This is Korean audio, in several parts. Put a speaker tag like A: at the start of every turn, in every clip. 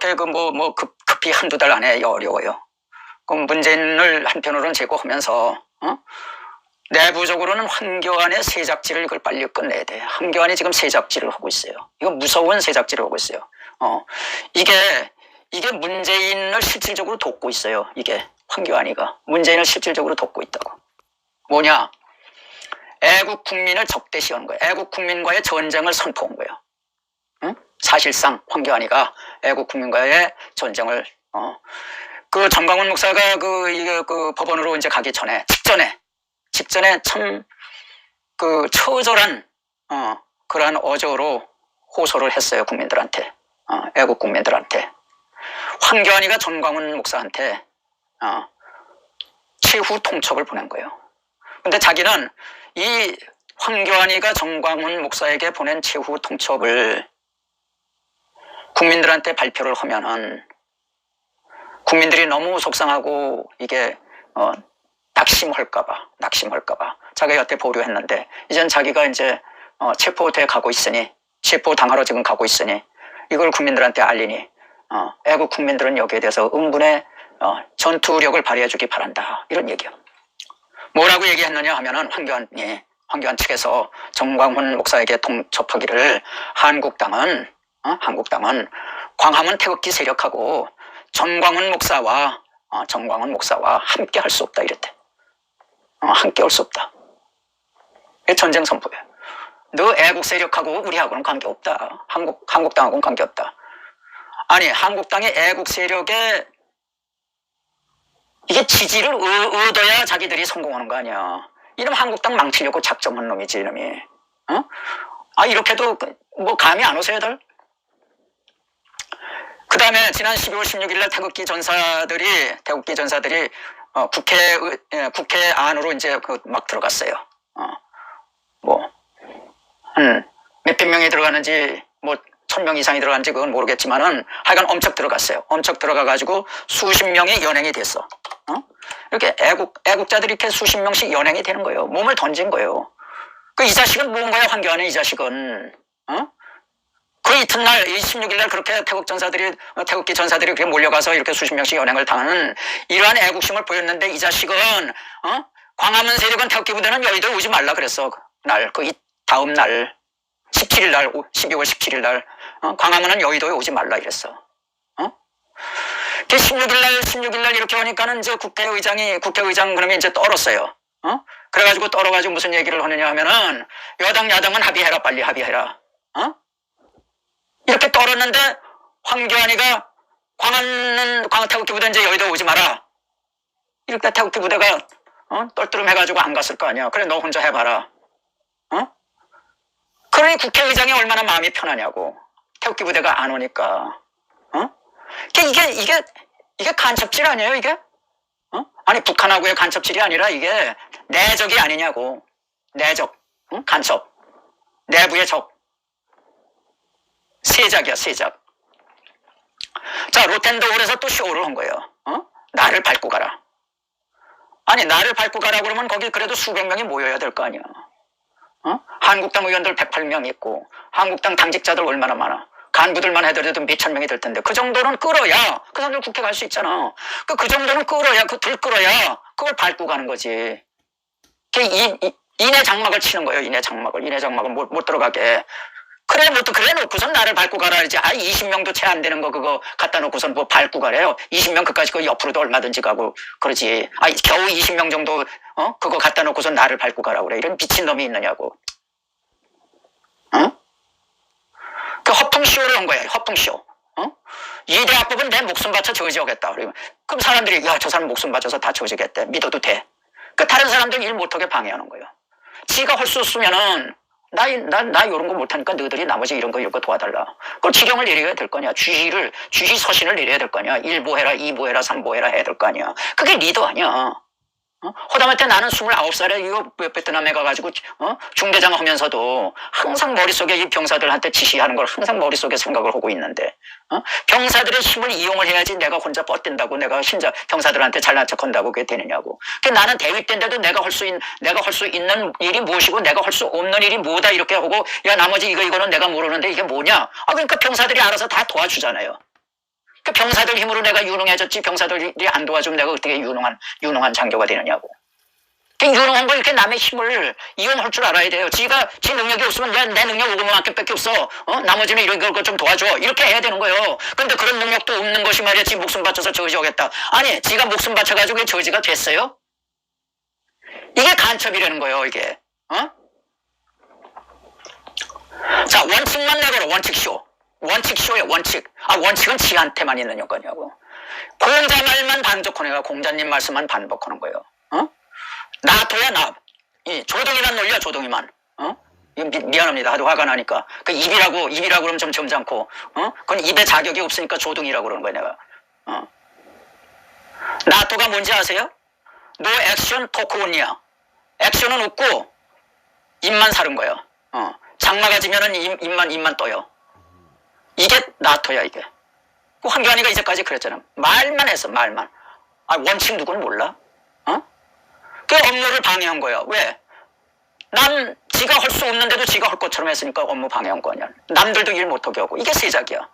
A: 그렇게 그 뭐 뭐 급히 한두 달 안에 어려워요. 그럼 문재인을 한편으로는 제거하면서 어? 내부적으로는 황교안의 세작질을 이걸 빨리 끝내야 돼. 황교안이 지금 세작질을 하고 있어요. 이거 무서운 세작질을 하고 있어요. 어, 이게 이게 문재인을 실질적으로 돕고 있어요. 이게 황교안이가 문재인을 실질적으로 돕고 있다고. 뭐냐? 애국 국민을 적대시하는 거예요. 애국 국민과의 전쟁을 선포한 거예요. 응? 사실상 황교안이가 애국 국민과의 전쟁을 어. 그 정광훈 목사가 그 이게 그 법원으로 이제 가기 전에 직전에 직전에 참 그 처절한 어 그러한 어조로 호소를 했어요 국민들한테 어, 애국 국민들한테 황교안이가 정광훈 목사한테 어, 최후 통첩을 보낸 거예요. 근데 자기는 이 황교안이가 정광훈 목사에게 보낸 최후 통첩을 국민들한테 발표를 하면은 국민들이 너무 속상하고 이게 어, 낙심할까봐 낙심할까봐 자기가 여태 보류했는데 이젠 자기가 이제 어, 체포돼 가고 있으니 체포 당하러 지금 가고 있으니 이걸 국민들한테 알리니 어, 애국 국민들은 여기에 대해서 응분의 어, 전투력을 발휘해주기 바란다 이런 얘기요. 뭐라고 얘기했느냐 하면은 황교안이 황교안 측에서 정광훈 목사에게 통첩하기를 한국당은 어? 한국당은 광화문 태극기 세력하고 정광훈 목사와 어, 정광훈 목사와 함께 할 수 없다 이랬대. 어, 함께 할 수 없다. 전쟁 선포예요. 너 애국 세력하고 우리하고는 관계 없다. 한국 한국당하고는 관계 없다. 아니 한국당의 애국 세력에 이게 지지를 얻- 얻어야 자기들이 성공하는 거 아니야. 이놈 한국당 망치려고 작정한 놈이지 이놈이. 어? 아 이렇게도 그- 뭐 감이 안 오세요 들? 그 다음에 지난 12월 16일 날 태극기 전사들이 태극기 전사들이 어, 국회 의- 예, 국회 안으로 이제 그 막 들어갔어요. 어, 뭐 한 몇백 명이 들어가는지 뭐 천 명 이상이 들어간지 그건 모르겠지만은 하여간 엄청 들어갔어요. 엄청 들어가 가지고 수십 명이 연행이 됐어. 어? 이렇게 애국 애국자들이 이렇게 수십 명씩 연행이 되는 거예요. 몸을 던진 거예요. 그 이 자식은 뭔가요? 황교안의 이 자식은 어? 그 이튿날 26일 날 그렇게 태국 전사들이 어, 태국기 전사들이 그렇게 몰려가서 이렇게 수십 명씩 연행을 당하는 이러한 애국심을 보였는데 이 자식은 어? 광화문 세력은 태국기 부대는 여의도에 오지 말라 그랬어 날그 이 다음 날 17일 날 12월 17일 날 어? 광화문은 여의도에 오지 말라 이랬어. 어? 16일 날 16일 날 이렇게 하니까는 이제 국회의장이 국회의장 그러면 이제 떨었어요. 어? 그래가지고 떨어가지고 무슨 얘기를 하느냐 하면은 여당 야당은 합의해라 빨리 합의해라. 어? 이렇게 떨었는데 황교안이가 광화문 광 태극기 부대 이제 여의도 오지 마라. 이렇게 태극기 부대가 어? 떨떠름해가지고 안 갔을 거 아니야. 그래 너 혼자 해봐라. 어? 그러니 국회의장이 얼마나 마음이 편하냐고. 태극기 부대가 안 오니까. 어? 이게 이게 이게 이게 간첩질 아니에요 이게? 어? 아니 북한하고의 간첩질이 아니라 이게 내적이 아니냐고. 내적, 응? 간첩, 내부의 적. 세작이야, 세작. 자, 로텐더홀에서 또 쇼를 한 거예요. 어? 나를 밟고 가라. 아니, 나를 밟고 가라 그러면 거기 그래도 수백 명이 모여야 될 거 아니야. 어? 한국당 의원들 108명 있고, 한국당 당직자들 얼마나 많아. 간부들만 해더라도 몇천 명이 될 텐데, 그 정도는 끌어야, 그 사람들 국회 갈 수 있잖아. 그, 그 정도는 끌어야, 그 들끌어야, 그걸 밟고 가는 거지. 그 이, 이, 인해 장막을 치는 거예요, 인해 장막을. 인해 장막을 못, 못 들어가게. 그래, 뭐, 또, 그래 놓고선 나를 밟고 가라. 그러지. 아, 20명도 채 안 되는 거, 그거 갖다 놓고선 뭐 밟고 가래요. 20명 그까지 그 옆으로도 얼마든지 가고, 그러지. 아, 겨우 20명 정도, 어? 그거 갖다 놓고선 나를 밟고 가라. 그래. 이런 미친놈이 있느냐고. 어? 그 허풍쇼를 한 거야, 허풍쇼. 어? 이 대학법은 내 목숨 바쳐 저지하겠다. 그럼 사람들이, 야, 저 사람 목숨 바쳐서 다 저지겠대. 믿어도 돼. 그 다른 사람들 일 못하게 방해하는 거예요. 지가 할 수 없으면은, 나, 이- 나, 나 이런 거 못하니까 너희들이 나머지 이런 거 이런 거 도와달라. 그 지령을 내려야 될 거냐. 주의를, 주의 서신을 내려야 될 거냐. 1보 해라, 2보 해라, 3보 해라 해야 될 거 아니야. 그게 리더 아니야. 어? 허다못해 나는 29살에 이거 베트남에 가가지고 어? 중대장 하면서도 항상 머릿속에 이 병사들한테 지시하는 걸 항상 머릿속에 생각을 하고 있는데 어? 병사들의 힘을 이용을 해야지 내가 혼자 뻗댄다고 내가 신자 병사들한테 잘난 척한다고 그게 되느냐고 그 나는 대위 때인데도 내가 할 수 있는 내가 할 수 있는 일이 무엇이고 내가 할 수 없는 일이 뭐다 이렇게 하고 야 나머지 이거 이거는 내가 모르는데 이게 뭐냐 아 그러니까 병사들이 알아서 다 도와주잖아요 그 병사들 힘으로 내가 유능해졌지 병사들이 안 도와주면 내가 어떻게 유능한 유능한 장교가 되느냐고. 그 유능한 거 이렇게 남의 힘을 이용할 줄 알아야 돼요. 지가 지 능력이 없으면 내, 내 능력 오금만큼밖에 없어. 어? 나머지는 이런 걸 좀 도와줘. 이렇게 해야 되는 거예요. 근데 그런 능력도 없는 것이 말이야. 지 목숨 바쳐서 저지하겠다. 아니, 지가 목숨 바쳐가지고 저지가 됐어요? 이게 간첩이라는 거예요. 이게. 어? 자, 원칙만 내거라. 원칙쇼. 원칙쇼예요. 원칙. 아, 원칙은 지한테만 있는 여건이냐고. 공자 말만 반복하는 거야. 공자님 말씀만 반복하는 거예요. 어? 나토야 나. 이 조동이란 논리야 조동이만. 어? 미, 미안합니다. 하도 화가 나니까. 그 입이라고 입이라고 그러면 좀 점잖고. 어? 그건 입에 자격이 없으니까 조동이라고 그러는 거야 내가. 어? 나토가 뭔지 아세요? 노 액션 토크 온이야. 액션은 없고 입만 사는 거예요. 어. 장마가 지면은 입, 입만 입만 떠요. 이게 나토야 이게. 그 황교안이가 이제까지 그랬잖아. 말만 했어 말만. 아 원칙 누구는 몰라? 어? 그 업무를 방해한 거야. 왜? 남 지가 할 수 없는데도 지가 할 것처럼 했으니까 업무 방해한 거 아니야. 남들도 일 못하게 하고 이게 세작이야.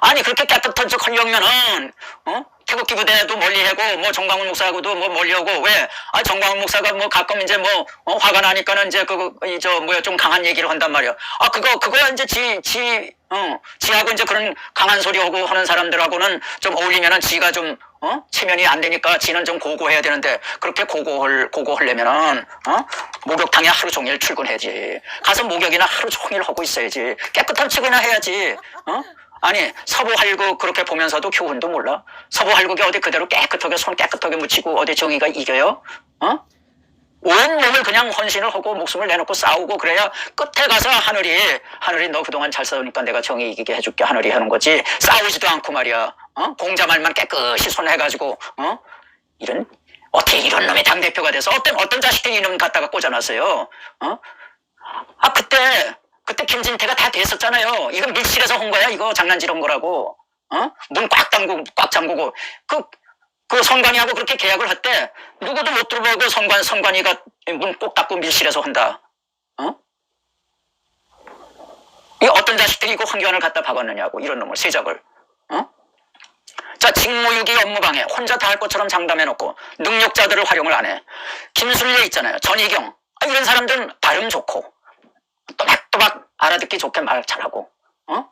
A: 아니 그렇게 깨끗한 척 하려면은 어? 태극기 부대도 멀리하고 뭐 정광훈 목사하고도 뭐 멀리하고 왜? 아 정광훈 목사가 뭐 가끔 이제 뭐 어, 화가 나니까는 이제 그거 이저 뭐야 좀 강한 얘기를 한단 말이야. 아 그거 그거야 이제 지지 어, 지하고 이제 그런 강한 소리 하고 하는 사람들하고는 좀 어울리면은 지가 좀 어? 체면이 안 되니까 지는 좀 고고해야 되는데 그렇게 고고할 고고하려면은 어? 목욕탕에 하루 종일 출근해야지. 가서 목욕이나 하루 종일 하고 있어야지. 깨끗한 척이나 해야지. 어? 아니 서부 할국 그렇게 보면서도 교훈도 몰라. 서부 할국이 어디 그대로 깨끗하게 손 깨끗하게 묻히고 어디 정의가 이겨요? 어? 온 몸을 그냥 헌신을 하고 목숨을 내놓고 싸우고 그래야 끝에 가서 하늘이 하늘이 너 그동안 잘 싸우니까 내가 정의 이기게 해줄게 하늘이 하는 거지 싸우지도 않고 말이야 어? 공자 말만 깨끗이 손해가지고 어? 이런 어떻게 이런 놈이 당 대표가 돼서 어떤 어떤 자식이 이놈 갖다가 꽂아놨어요 어? 아 그때 그때 김진태가 다 됐었잖아요 이거 밀실에서 한 거야 이거 장난질한 거라고 어? 문 꽉 잠그고 꽉 잠그고 그 그 선관위하고 그렇게 계약을 했대. 누구도 못 들어보고 선관, 선관위가 문 꼭 닫고 밀실에서 한다. 어? 이 어떤 자식들이 이거 황교안을 갖다 박았느냐고, 이런 놈을, 세적을. 어? 자, 직무유기 업무방해. 혼자 다 할 것처럼 장담해놓고, 능력자들을 활용을 안 해. 김순례 있잖아요. 전희경. 아, 이런 사람들은 발음 좋고, 알아듣기 좋게 말 잘하고, 어?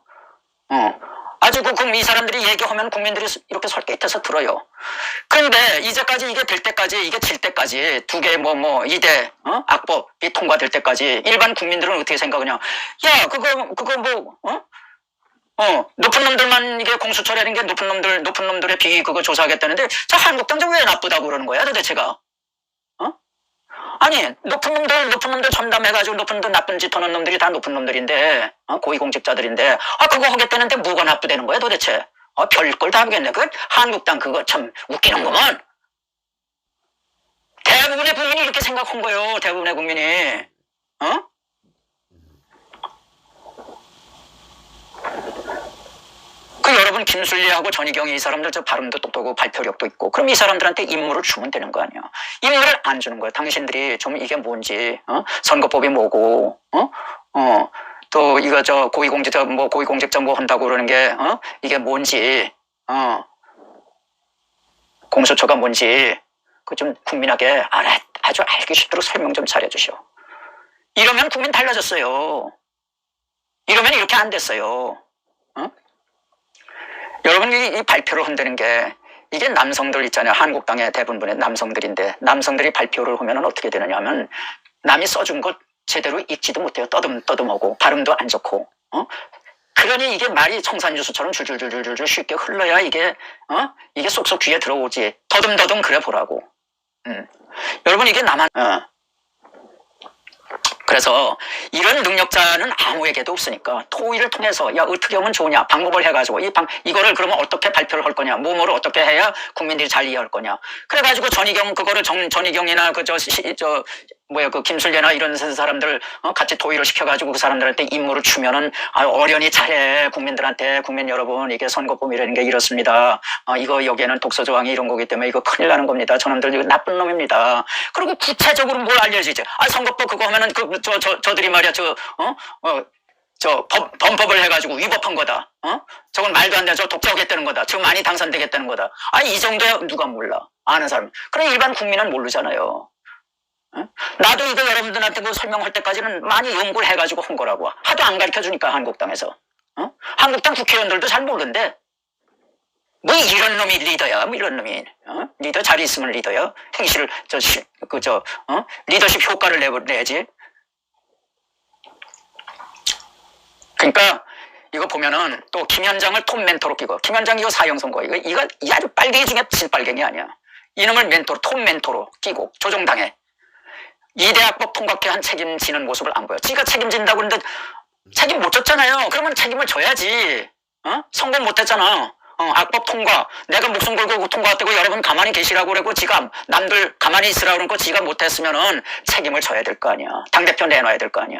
A: 어. 아주 그, 그럼 이 사람들이 얘기하면 국민들이 이렇게 설계해서 들어요. 그런데 이제까지 이게 될 때까지, 이게 질 때까지 두 개 뭐, 뭐, 이대, 어? 악법이 통과될 때까지 일반 국민들은 어떻게 생각하냐. 야, 그거, 그거 뭐, 어? 어, 높은 놈들만 이게 공수처라는 게 높은 놈들, 높은 놈들의 비위 그거 조사하겠다는데, 저 한국당장 왜 나쁘다고 그러는 거야 도대체가? 어? 아니, 높은 놈들, 높은 놈들 전담해가지고 높은 놈들 나쁜 짓 하는 놈들이 다 높은 놈들인데, 어? 고위공직자들인데, 아, 그거 하겠다는데 뭐가 나쁘다는 거야 도대체? 어, 별걸 다 하겠네. 그 한국당 그거 참 웃기는구먼. 대부분의 국민이 이렇게 생각한 거예요. 대부분의 국민이. 어? 그 여러분 김순리하고 전희경이 이 사람들 저 발음도 똑똑하고 발표력도 있고 그럼 이 사람들한테 임무를 주면 되는 거 아니야 임무를 안 주는 거야 당신들이 좀 이게 뭔지 어? 선거법이 뭐고 어? 어. 또 이거 저 고위공직자 뭐 고위공직자 뭐 한다고 그러는 게 어? 이게 뭔지 어. 공수처가 뭔지 그 좀 국민에게 알아 아주 알기 쉽도록 설명 좀 잘해 주시오 이러면 국민 달라졌어요 이러면 이렇게 안 됐어요 어? 여러분 이, 이 발표를 한다는 게 이게 남성들 있잖아요. 한국당의 대부분의 남성들인데 남성들이 발표를 하면 어떻게 되느냐 하면 남이 써준 것 제대로 읽지도 못해요. 떠듬 떠듬하고 발음도 안 좋고 어? 그러니 이게 말이 청산유수처럼 줄줄줄줄줄 쉽게 흘러야 이게 어? 이게 쏙쏙 귀에 들어오지 더듬더듬 그래 보라고 음. 여러분 이게 나만 어. 그래서 이런 능력자는 아무에게도 없으니까 토의를 통해서 야 어떻게 하면 좋으냐 방법을 해가지고 이 방 이거를 그러면 어떻게 발표를 할 거냐 뭐뭐를 어떻게 해야 국민들이 잘 이해할 거냐. 그래가지고 전희경 그거를 정, 전희경이나 그저저 뭐야 그 김순례나 이런 사람들 어, 같이 토의를 시켜가지고 그 사람들한테 임무를 주면은 아 어련히 잘해 국민들한테 국민 여러분 이게 선거법이라는 게 이렇습니다 어, 이거 여기에는 독서 조항이 이런 거기 때문에 이거 큰일 나는 겁니다 저놈들 이거 나쁜 놈입니다 그리고 구체적으로 뭘 알려주지 아 선거법 그거 하면은 그 저 저 저, 들이 말이야 저 어? 어 저 범, 범법을 해가지고 위법한 거다. 어? 저건 말도 안 돼. 저 독재하겠다는 거다. 저 많이 당선되겠다는 거다. 아니 이 정도야 누가 몰라. 아는 사람. 그럼 일반 국민은 모르잖아요. 어? 나도 이거 여러분들한테 그 설명할 때까지는 많이 연구를 해가지고 한 거라고. 하도 안 가르쳐 주니까 한국당에서. 어? 한국당 국회의원들도 잘 모르는데 뭐 이런 놈이 리더야, 뭐 이런 놈이 어? 리더 자리 있으면 리더야. 행실을 저그저 어? 리더십 효과를 내, 내지. 그러니까 이거 보면은 또 김현장을 톱 멘토로 끼고 김현장 이거 사형 선고 이거 이거 이 아주 빨갱이 중에 진빨갱이 아니야. 이놈을 멘토로 톱 멘토로 끼고 조종당해. 이대학법 통과케 한 책임지는 모습을 안 보여. 지가 책임진다고 그러는데 책임 못 졌잖아요. 그러면 책임을 져야지. 어? 성공 못 했잖아. 어, 악법 통과. 내가 목숨 걸고 통과했다고 여러분 가만히 계시라고 그러고 지가 남들 가만히 있으라고 그러고 지가 못했으면은 책임을 져야 될 거 아니야. 당대표 내놔야 될 거 아니야.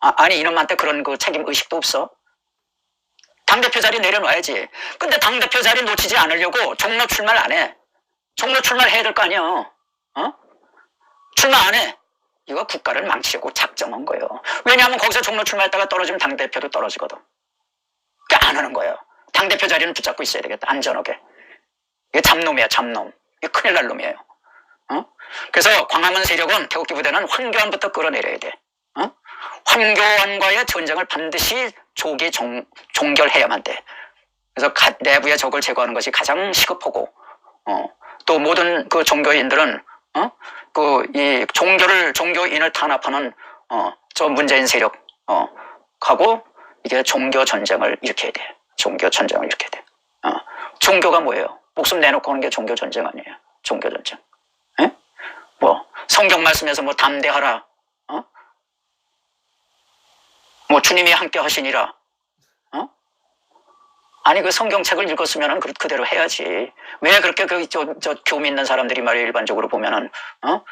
A: 아, 아니 이놈한테 그런 그 책임 의식도 없어. 당대표 자리 내려놔야지. 근데 당대표 자리 놓치지 않으려고 종로 출마를 안 해. 종로 출마를 해야 될 거 아니야. 어? 출마 안 해. 이거 국가를 망치려고 작정한 거예요. 왜냐하면 거기서 종로 출마했다가 떨어지면 당대표도 떨어지거든. 그러니까 안 하는 거예요. 당대표 자리는 붙잡고 있어야 되겠다. 안전하게. 이게 잡놈이야, 잡놈. 이게 큰일 날 놈이에요. 어? 그래서 광화문 세력은 태극기 부대는 황교안부터 끌어내려야 돼. 어? 황교안과의 전쟁을 반드시 조기 종, 종결해야만 돼. 그래서 가- 내부의 적을 제거하는 것이 가장 시급하고, 어, 또 모든 그 종교인들은, 어, 그, 이 종교를, 종교인을 탄압하는, 어, 저 문재인 세력, 어, 하고, 이게 종교 전쟁을 일으켜야 돼. 종교 전쟁을 일으켜야 돼. 어, 종교가 뭐예요? 목숨 내놓고 하는 게 종교 전쟁 아니에요? 종교 전쟁. 예? 뭐, 성경 말씀에서 뭐 담대하라, 어? 뭐 주님이 함께 하시니라. 어? 아니 그 성경책을 읽었으면은 그- 그대로 해야지. 왜 그렇게 그저 저 교미 있는 사람들이 말이야 일반적으로 보면은 어?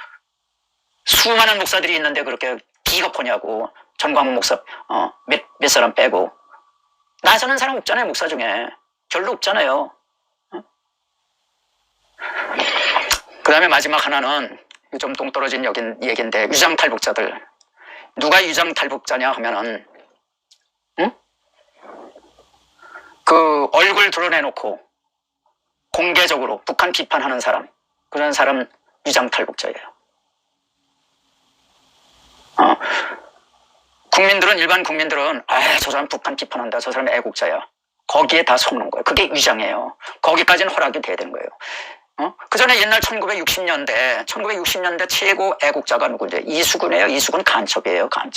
A: 수많은 목사들이 있는데 그렇게 비겁하냐고 전광훈 목사 어몇 몇 사람 빼고 나서는 사람 없잖아요 목사 중에 별로 없잖아요. 어? 그 다음에 마지막 하나는 좀 동떨어진 여긴 얘긴데 유장탈북자들 누가 유장탈북자냐 하면은 응? 그 얼굴 드러내놓고 공개적으로 북한 비판하는 사람 그런 사람 유장탈북자예요. 어. 국민들은 일반 국민들은 아저 사람 북한 비판한다 저 사람 애국자야 거기에 다 속는 거예요. 그게 위장이에요. 거기까지는 허락이 돼야 되는 거예요. 어? 그 전에 옛날 1960년대, 1960년대 최고 애국자가 누구인데 이수근이에요. 이수근 간첩이에요. 간첩.